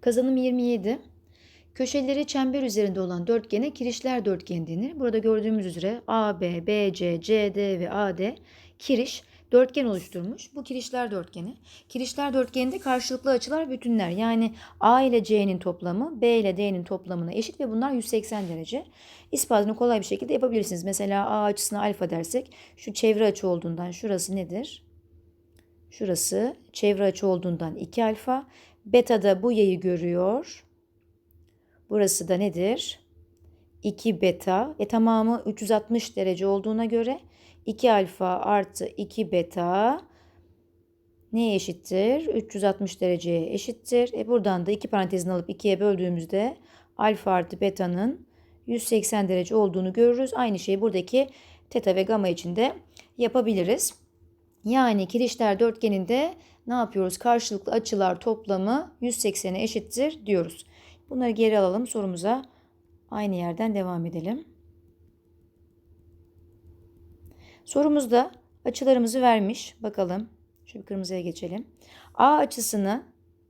Kazanım 27. Köşeleri çember üzerinde olan dörtgene kirişler dörtgeni denir. Burada gördüğümüz üzere AB, BC, CD ve AD kiriş dörtgen oluşturmuş. Bu kirişler dörtgeni. Kirişler dörtgeninde karşılıklı açılar bütünler. Yani A ile C'nin toplamı B ile D'nin toplamına eşit ve bunlar 180 derece. İspatını kolay bir şekilde yapabilirsiniz. Mesela A açısına alfa dersek şu çevre açı olduğundan şurası nedir? Şurası çevre açı olduğundan 2 alfa. Beta da bu yayı görüyor. Burası da nedir? 2 beta. E tamamı 360 derece olduğuna göre 2 alfa artı 2 beta neye eşittir? 360 dereceye eşittir. E buradan da iki parantezini alıp 2'ye böldüğümüzde alfa artı beta'nın 180 derece olduğunu görürüz. Aynı şeyi buradaki teta ve gamma için de yapabiliriz. Yani kirişler dörtgeninde ne yapıyoruz? Karşılıklı açılar toplamı 180'e eşittir diyoruz. Bunları geri alalım. Sorumuza aynı yerden devam edelim. Sorumuzda açılarımızı vermiş. Bakalım. Şu kırmızıya geçelim. A açısını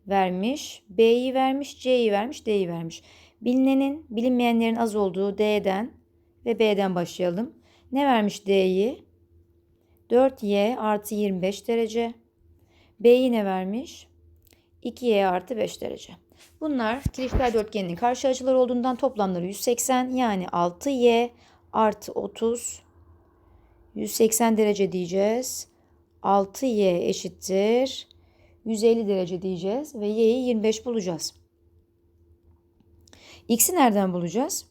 vermiş, B'yi vermiş, C'yi vermiş, D'yi vermiş. Bilinenin, bilinmeyenlerin az olduğu D'den ve B'den başlayalım. Ne vermiş D'yi? 4y artı 25 derece. B'yi ne vermiş? 2y artı 5 derece. Bunlar kirişler dörtgeninin karşı açılar olduğundan toplamları 180 yani 6y artı 30 180 derece diyeceğiz. 6y eşittir 150 derece diyeceğiz ve y'yi 25 bulacağız. X'i nereden bulacağız?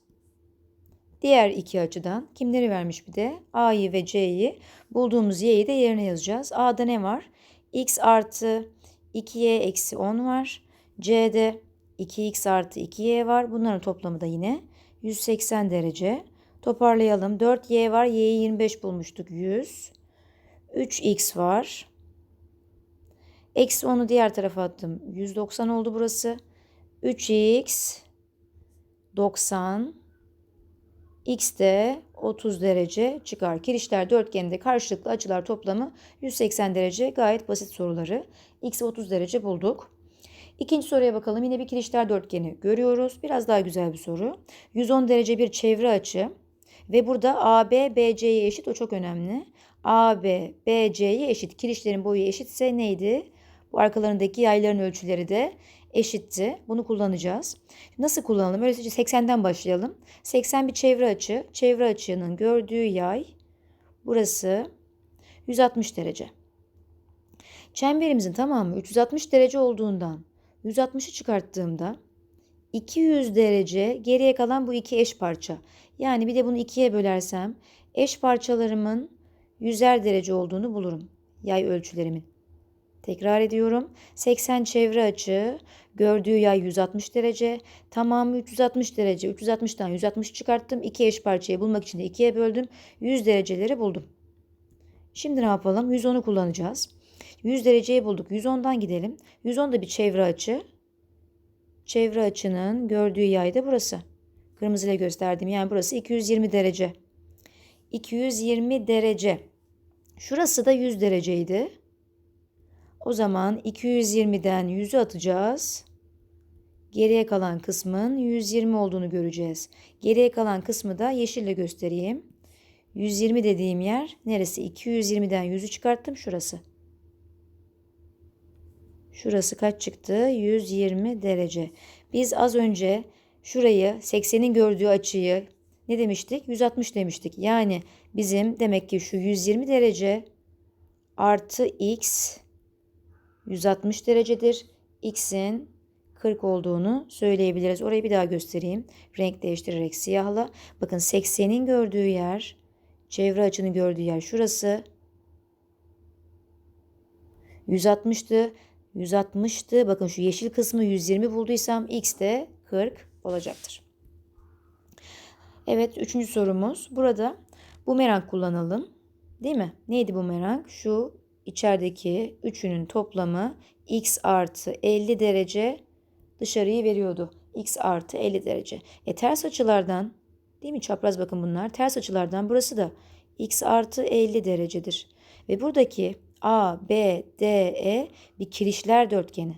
Diğer iki açıdan kimleri vermiş bir de? A'yı ve C'yi bulduğumuz y'yi de yerine yazacağız. A'da ne var? X artı 2y eksi 10 var. C'de 2x artı 2y var. Bunların toplamı da yine 180 derece. Toparlayalım. 4y var. Y'yi 25 bulmuştuk. 100. 3x var. Eksi 10'u diğer tarafa attım. 190 oldu burası. 3x 90 x de 30 derece çıkar. Kirişler dörtgeninde karşılıklı açılar toplamı 180 derece. Gayet basit soruları. X'i 30 derece bulduk. İkinci soruya bakalım. Yine bir kirişler dörtgeni görüyoruz. Biraz daha güzel bir soru. 110 derece bir çevre açı. Ve burada AB BC'ye eşit. O çok önemli. AB BC'ye eşit. Kirişlerin boyu eşitse neydi? Bu arkalarındaki yayların ölçüleri de eşitti. Bunu kullanacağız. Nasıl kullanalım? Öyleyse 80'den başlayalım. 80 bir çevre açı. Çevre açının gördüğü yay burası 160 derece. Çemberimizin tamamı 360 derece olduğundan 160'ı çıkarttığımda 200 derece geriye kalan bu iki eş parça. Yani bir de bunu ikiye bölersem eş parçalarımın 100'er derece olduğunu bulurum. Yay ölçülerimin. Tekrar ediyorum. 80 çevre açı, gördüğü yay 160 derece, tamamı 360 derece. 360'dan 160 çıkarttım. İki eş parçayı bulmak için de ikiye böldüm. 100 dereceleri buldum. Şimdi ne yapalım? 110'u kullanacağız. 100 dereceyi bulduk. 110'dan gidelim. 110 da bir çevre açı. Çevre açının gördüğü yay da burası. Kırmızıyla gösterdim. Yani burası 220 derece. 220 derece. Şurası da 100 dereceydi. O zaman 220'den 100'ü atacağız. Geriye kalan kısmın 120 olduğunu göreceğiz. Geriye kalan kısmı da yeşille göstereyim. 120 dediğim yer neresi? 220'den 100'ü çıkarttım şurası. Şurası kaç çıktı? 120 derece. Biz az önce şurayı 80'in gördüğü açıyı ne demiştik? 160 demiştik. Yani bizim demek ki şu 120 derece artı x 160 derecedir. X'in 40 olduğunu söyleyebiliriz. Orayı bir daha göstereyim. Renk değiştirerek siyahla. Bakın 80'in gördüğü yer, çevre açının gördüğü yer şurası. 160'tı. 160'tı. Bakın şu yeşil kısmı 120 bulduysam X de 40 olacaktır. Evet üçüncü sorumuz. Burada bumerang kullanalım. Değil mi? Neydi bumerang? Şu içerideki üçünün toplamı x artı 50 derece dışarıyı veriyordu. x artı 50 derece. E ters açılardan değil mi çapraz bakın bunlar. Ters açılardan burası da x artı 50 derecedir. Ve buradaki A, B, D, E bir kirişler dörtgeni.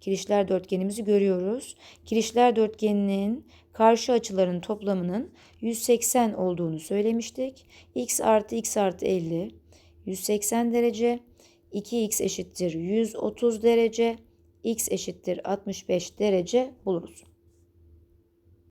kirişler dörtgenimizi görüyoruz. Kirişler dörtgeninin karşı açıların toplamının 180 olduğunu söylemiştik. x artı x artı 50 180 derece. 2x eşittir 130 derece. x eşittir 65 derece buluruz.